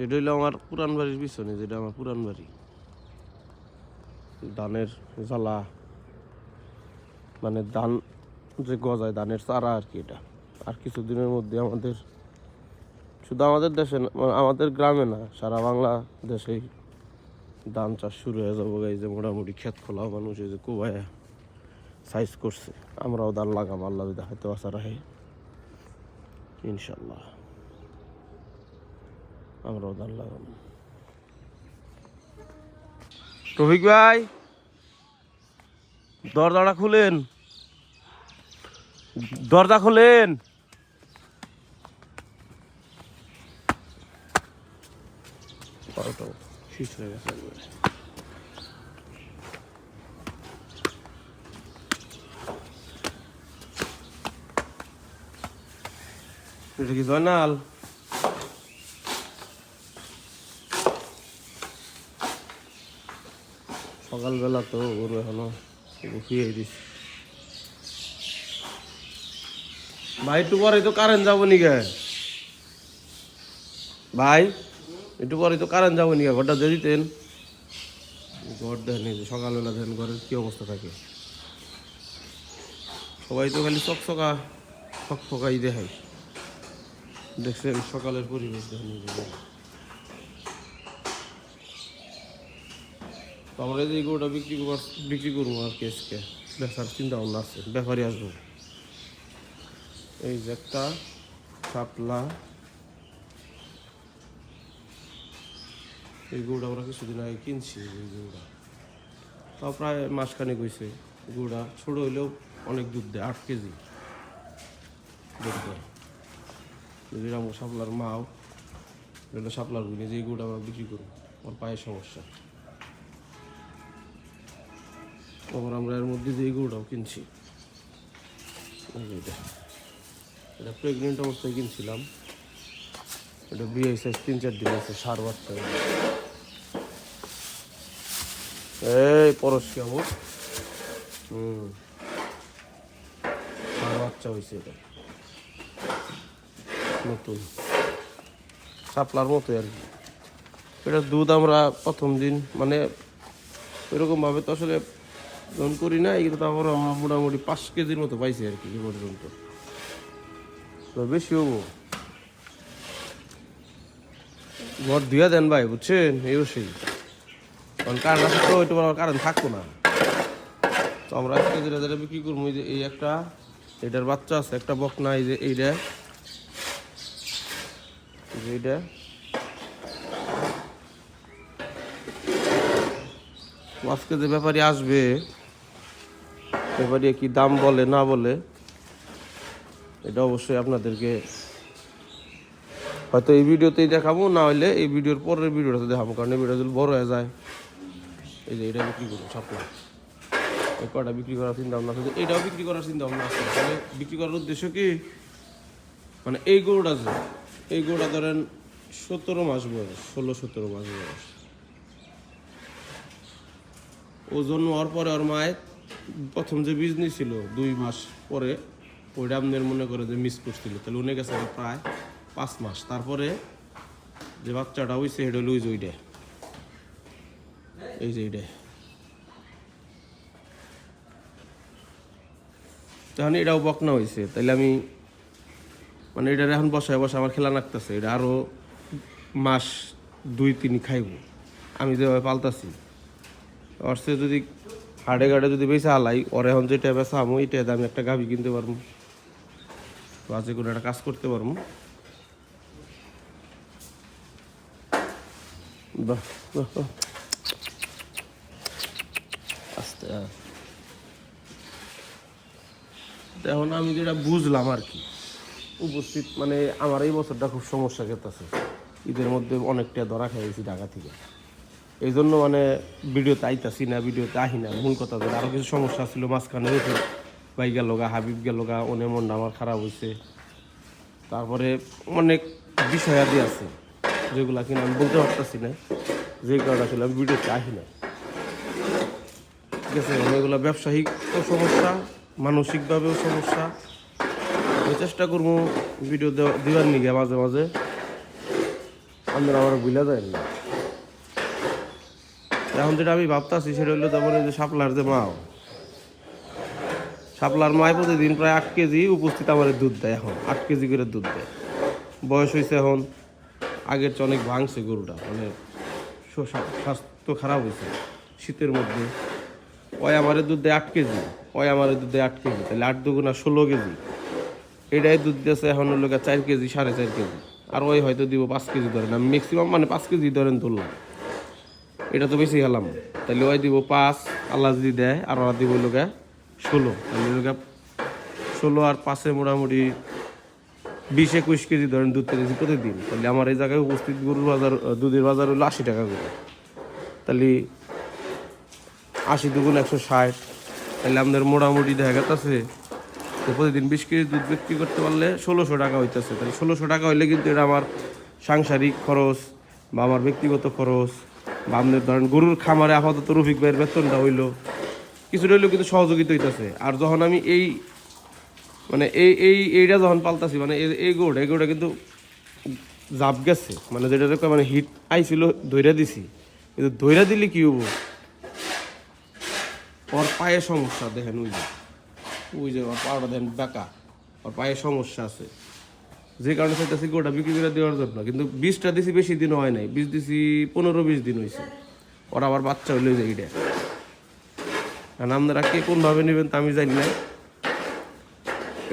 এটা হইল আমার পুরান বাড়ির পিছনে যেটা আমার পুরান বাড়ি। ধানের জ্বালা মানে ধান যে গজায় ধানের চারা আর কি এটা। আর কিছুদিনের মধ্যে আমাদের শুধু আমাদের দেশে না, মানে আমাদের গ্রামে না সারা বাংলা দেশেই ধান চাষ শুরু হয়ে যাব এই যে মোটামুটি ক্ষেত খোলা মানুষ এই যে কুবায় সাইজ করছে। আমরাও ধান লাগাবো আল্লাহ হয়তো আশা রাখে। ইনশাল্লাহ আমরাও ধান রফিক ভাই দরজাটা খুলেন। দরজা খুলেন। এটা কি জয়নাল? সকালবেলা তো ওর এখনও উঠিয়ে দিস ভাই, একটু পরে তো কারেন্ট যাব নি গে। ভাই, একটু পরে তো কারেন্ট যাব নি গে। ঘরটা দিয়ে দিতেন। ঘর দেন সকালবেলা দেন ঘরের কি অবস্থা থাকে। সবাই তো খালি চকচকা, ফকফকাই দেখায়। দেখছেন সকালের পরিবেশ দেখেন এই যে। তো আমরা এই গরুটা বিক্রি করার বিক্রি করব আর কি আজকে। বেচার চিন্তা ভাবনা আছে ব্যাপারই আসব। এই যে একটা শাপলা। এই গরুটা আমরা কিছুদিন আগে কিনছি এই গরুটা। তাও প্রায় মাসখানেক হয়েছে গরুটা ছোটো হইলেও অনেক দুধ দেয় আট কেজি। দুধ দেয়। যদি আমার শাপলার মাও এটা শাপলার গুলি যে গরুটা আমরা বিক্রি করব আমার পায়ের সমস্যা। আবার আমরা এর মধ্যে দিয়ে গরুটাও কিনছি। এটা। প্রেগনেন্ট অবস্থায় কিনছিলাম। এটা বিয়ে সাইজ তিন চার দিন আছে সার বাচ্চা এই পরশ কেমন হুম। সার বাচ্চা হয়েছে এটা। নতুন। সাপলার মতো আর কি। এটা দুধ আমরা প্রথম দিন মানে এরকমভাবে তো আসলে যখন করি না কিন্তু তারপর আমরা মোটামুটি পাঁচ কেজির মতো পাইছি আর কি এ পর্যন্ত তো বেশি হব। ঘর ধুয়ে দেন ভাই, বুঝছেন? এই সেই কারণ কারণ আছে তো ওইটা আমার কারণ থাকতো না। তো আমরা এক কেজি রাজারে বিক্রি করব যে এই একটা, এটার বাচ্চা আছে, একটা বকনা, এই যে এইটা। এইটা। আজকে যে ব্যাপারী আসবে ব্যাপারী কি দাম বলে, না বলে, এটা অবশ্যই আপনাদেরকে হয়তো এই ভিডিওতেই দেখাবো, না হলে এই ভিডিওর পরের ভিডিওটাতে দেখাবো, কারণ এই ভিডিও বড় হয়ে যায়, এই যে এটা বিক্রি করব সাপলা। এই কটা বিক্রি করার চিন্তা ভাবনা আছে? এটাও বিক্রি করার চিন্তা ভাবনা আছে। তাহলে বিক্রি করার উদ্দেশ্য কি? মানে এই গরুটা যে, এই গরুটা ধরেন সতেরো মাস বয়স, ষোলো সতেরো মাস বয়স। ওজন হওয়ার পরে ওর মায়ের প্রথম যে বিজনেস ছিল, দুই মাস পরে, ওইটা আপনার মনে করে যে মিস করছিল। তাহলে উনি গেছে প্রায় পাঁচ মাস। তারপরে যে বাচ্চাটা হয়েছে সেটা লুইজ ওইটা। এই যে এইটা তখন এটাও বকনা হয়েছে তাইলে আমি মানে এটা এখন বসায় বসে আমার খেলা লাগতেছে এটা আরও মাস দুই তিন খাইব। আমি যেভাবে পাল্টাছি সে যদি হাড়ে গাড়ে যদি বেশি আলাই ওরে এখন যেটা বেচা আমো এটা আমি একটা গাভি কিনতে পারব বাজে করে একটা কাজ করতে পারব বাহ এখন আমি যেটা বুঝলাম আর কি উপস্থিত মানে আমার এই বছরটা খুব সমস্যা খেতেছে ঈদের মধ্যে অনেকটা ধরা খেয়েছি ঢাকা থেকে এই জন্য মানে ভিডিওতে আইতাছি না, ভিডিওতে আহি না। মূল কথা যে আরও কিছু সমস্যা ছিল, মাঝখানে হয়েছে ভাই গেল গা, হাবিব গেল গা অনেক মনটা আমার খারাপ হয়েছে তারপরে অনেক বিষয় আদি আছে, যেগুলা কিনা আমি বলতে পারতেছি না, যে কারণে আসলে আমি ভিডিওতে আহি না। ঠিক আছে এগুলো ব্যবসায়িক সমস্যা, মানসিকভাবেও সমস্যা। আমি চেষ্টা করব ভিডিও দেওয়া দেওয়ার নিগে মাঝে মাঝে। আপনারা আমার বুঝলে দেন না। এখন যেটা আমি ভাবতাছি সেটা হলো এই যে শাপলার যে মাও। শাপলার মায় প্রতিদিন প্রায় আট কেজি উপস্থিত আমার দুধ দেয় এখন, আট কেজি করে দুধ দেয়। বয়স হয়েছে এখন, আগের চেয়ে অনেক ভাঙছে গরুটা মানে স্বাস্থ্য খারাপ হয়েছে শীতের মধ্যে। ওই আমার দুধ দেয় আট কেজি, ওই আমার দুধ দেয় আট কেজি, তাহলে আট দুগুণা ষোলো কেজি। এটাই দুধ দিয়েছে এখন গিয়ে চার কেজি, সাড়ে চার কেজি। আর ওই হয়তো দিব পাঁচ কেজি ধরেন, আমি ম্যাক্সিমাম মানে পাঁচ কেজি ধরেন তুললাম এটা তো বেশি গেলাম। তাহলে ওই দিব পাঁচ, আল্লাহ যদি দেয়, আর ওরা দিব লোকে ষোলো। তাহলে লোকে ষোলো আর পাঁচে মোটামুটি বিশ একুশ কেজি ধরেন দুধ পেয়েছি প্রতিদিন। তাহলে আমার এই জায়গায় উপস্থিত গরুর বাজার দুধের বাজার হলো আশি টাকা করে। তাহলে আশি দুগুণ একশো ষাট। তাহলে আমাদের মোটামুটি দেখা গেছে প্রতিদিন বিশ কেজি দুধ বিক্রি করতে পারলে ষোলোশো টাকা হইতেছে। তাহলে ষোলোশো টাকা হইলে কিন্তু এটা আমার সাংসারিক খরচ বা আমার ব্যক্তিগত খরচ। বা ধরেন গরুর খামারে আপাতত রফিক ভাইয়ের বেতনটা হইল, কিছুটা হইলেও কিন্তু সহযোগিতা হইতেছে। আর যখন আমি এই মানে এই এই, এইটা যখন পাল্টাছি মানে এই- গোড় এই গোড়া কিন্তু জাপ গেছে। মানে যেটা মানে হিট আইছিল ধৈরা দিছি। কিন্তু ধৈরা দিলে কি হব? ওর পায়ে সমস্যা দেখেন ওই যে। ওই যে ওর পাওয়াটা দেন বেকা। ওর পায়ে সমস্যা আছে। যে কারণে চাইতেছি গোটা বিক্রি করে দেওয়ার জন্য। কিন্তু বীজটা দিছি বেশি দিন হয় নাই, বীজ দিছি পনেরো বিশ দিন হয়েছে ওর আবার বাচ্চা হইলে যায় এটা কারণ আপনারা কে কোনভাবে নেবেন তা আমি জানি না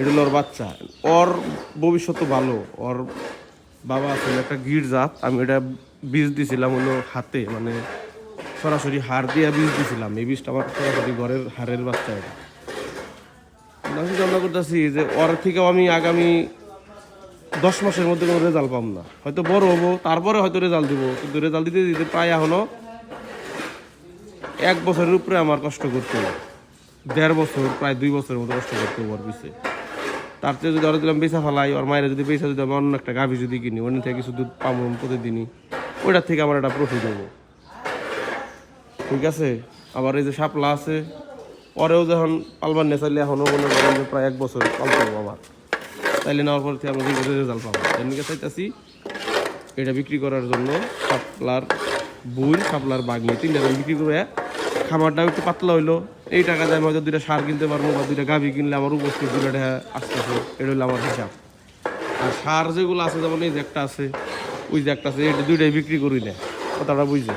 এটা ওর বাচ্চা। ওর ভবিষ্যৎ ভালো। ওর বাবা আসলে একটা গির জাত। আমি এটা বীজ দিছিলাম হলো হাতে মানে সরাসরি হাড় দিয়ে বীজ দিছিলাম। এই বীজটা আমার সরাসরি ঘরের হাড়ের বাচ্চা এটা। আমি চিন্তা করতেছি যে ওর থেকেও আমি আগামী দশ মাসের মধ্যে কোনো রেজাল্ট পাম না। হয়তো বড় হব, তারপরে হয়তো রেজাল্ট দিব, কিন্তু রেজাল্ট দিতে দিতে প্রায় এখনও এক বছরের উপরে আমার কষ্ট করতে হবে। দেড় বছর, প্রায় দুই বছরের মতো কষ্ট করতে হবে ওর পিছিয়ে তার চেয়ে যদি ওরা দিলাম বেচা ফেলাই, ওর মায়ের যদি বেচা, যদি আমি অন্য একটা গাভি যদি কিনি, অন্য থেকে কিছু দুধ পাবো প্রতিদিনই, ওইটার থেকে আমার একটা প্রফিট হব। ঠিক আছে? আবার এই যে শাপলা আছে, পরেও যখন পালবার নে চাইলে এখনও মনে করেন যে প্রায় এক বছর পালতে হবে আমার। তাইলে নেওয়ার পর আমরা রেজাল্ট পাবো। এমনিকে চাইতেছি, এটা বিক্রি করার জন্য শাপলার বুল শাপলার বাগনি তিনটা বিক্রি করে খামারটাও একটু পাতলা হইল। এই টাকা দিয়ে আমি হয়তো দুইটা সার কিনতে পারব বা দুইটা গাভি কিনলে আমার উপস্থিত দুটো টাকা আসতেছে, এটা হলো আমার হিসাব। আর সার যেগুলো আছে, যেমন এই যে একটা আছে, ওই যে একটা আছে, এটা দুইটাই বিক্রি করি না। কথাটা বুঝছে?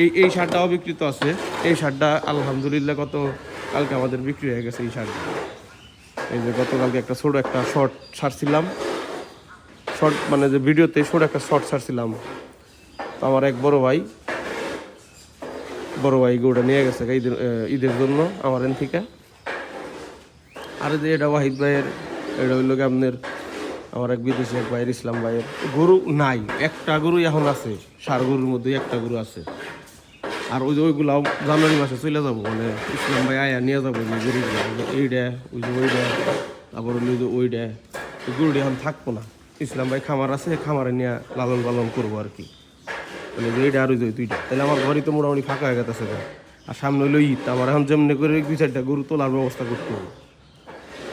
এই এই সারটাও বিক্রিত আছে, এই সারটা আলহামদুলিল্লাহ কত কালকে আমাদের বিক্রি হয়ে গেছে এই সারটা। এই যে গতকালকে একটা ছোট একটা শর্ট ছাড়ছিলাম। শর্ট মানে যে ভিডিওতে ছোট একটা শর্ট ছাড়ছিলাম। আমার এক বড় ভাই বড় ভাই গরুটা নিয়ে গেছে ঈদের ঈদের জন্য আমার এন থেকে। আর যে এটা ওয়াহিদ ভাইয়ের, এটা হইল আপনার আমার এক বিদেশি এক ভাইয়ের, ইসলাম ভাইয়ের। গরু নাই, একটা গরু এখন আছে, সার গরুর মধ্যে একটা গরু আছে। আর ওই যে ওইগুলাও জানুয়ারি মাসে চলে যাব মানে ইসলাম ভাই আয়া নিয়ে যাব, যে গরুগুলো ওই যে ওই ওইটা তারপর হলো ওই যে ওইটা ওই গরুটি এখন থাকব না। ইসলাম ভাই খামার আছে খামারে নিয়ে লালন পালন করব আর কি। মানে যে এইটা আর ওই যে দুইটা। তাহলে আমার ঘরই তো মোটামুটি ফাঁকা হয়ে গেছে। আর সামনে হইল ঈদ আমার এখন যেমনি করে দুই চারটা গরু তোলার ব্যবস্থা করতে হবে।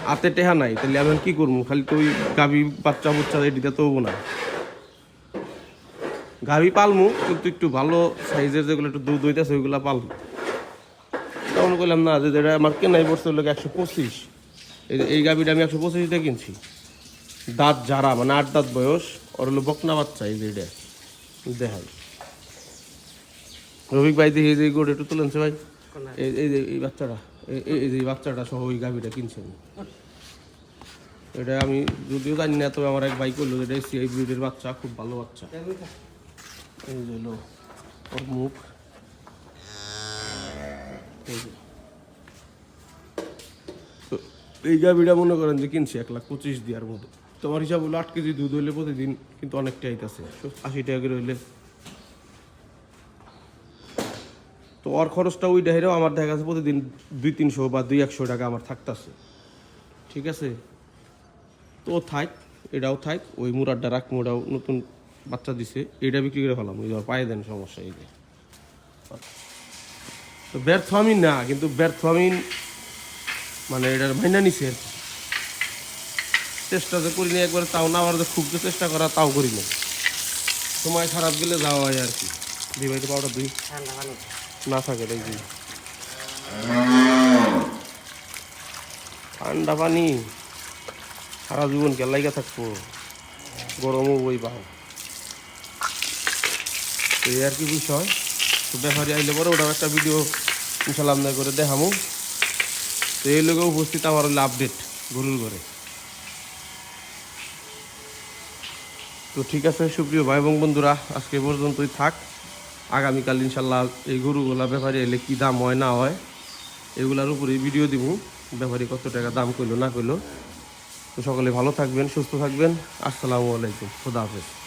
হাতে টেহা নাই, তাহলে আমি কি করব? খালি তো ওই গাভি বাচ্চা বুচ্চা এটিতে তো না। গাভি পালমু কিন্তু একটু ভালো সাইজের যেগুলো একটু দুধ হইতেছে ওইগুলো পালমু। তখন করলাম না যে এটা আমার কেনাই পড়ছে হলো একশো পঁচিশ। এই এই গাভিটা আমি একশো পঁচিশ দিয়ে কিনছি। দাঁত যারা মানে আট দাঁত বয়স ওর হলো বকনা বাচ্চা এই যে এটা। দেখাই। রফিক ভাই দেখি এই যে গোড়ে একটু তুলেনছে ভাই। এই এই যে এই বাচ্চাটা এই- এই এই যে এই বাচ্চাটা সহ ওই গাভিটা কিনছেন। এটা আমি যদিও জানি না তবে আমার এক ভাই করল এটা সিআই ব্রিডের বাচ্চা খুব ভালো বাচ্চা। এই হলো ওর মুখ এই গাভিটা মনে করেন যে কিনছি, এক লাখ পঁচিশ দেওয়ার মতো। তোমার হিসাব হলো আট কেজি দুধ হইলে প্রতিদিন কিন্তু অনেকটা আইতাছে। আশি টাকা করে হইলে। তো ওর খরচটা ওই ডাহেরেও আমার দেখা যাচ্ছে প্রতিদিন দুই তিনশো বা দুই একশো টাকা আমার থাকতেছে। ঠিক আছে? তো থাক, এটাও থাক, ওই মুরারটা রাখ মোড়াও নতুন বাচ্চা দিছে এটা বিক্রি করে ফেলাম। ওই পায়ে দেন সমস্যা এই যে। তো ব্যর্থ আমি না কিন্তু ব্যর্থ আমি মানে এটার মাইনা নিছে চেষ্টা যে করি না একবার তাও না আমার খুব যে চেষ্টা করা তাও করি না সময় খারাপ গেলে যাওয়া হয় আর কি। বাড়িতে পাউডার দুই। না থাকে দেখবি ঠান্ডা পানি সারা জীবন কে লাইগা থাকব। গরমও বই পাও এই আর কি বিষয়। তো ব্যাপারে আইলে পরে ওটা একটা ভিডিও ইনশাল্লাহ আপনার করে দেখামো। তো এই লোকে উপস্থিত আমার হলো আপডেট গরুর ঘরে। তো ঠিক আছে, সুপ্রিয় ভাই এবং বন্ধুরা, আজকে পর্যন্তই থাক। আগামীকাল ইনশাল্লাহ এই গরুগুলা ব্যাপারে এলে কী দাম হয়, না হয়, এগুলার উপরে ভিডিও দিব ব্যাপারে কত টাকা দাম কইলো, না কইলো। তো সকলে ভালো থাকবেন, সুস্থ থাকবেন। আসসালামু আলাইকুম। খুদা হাফেজ।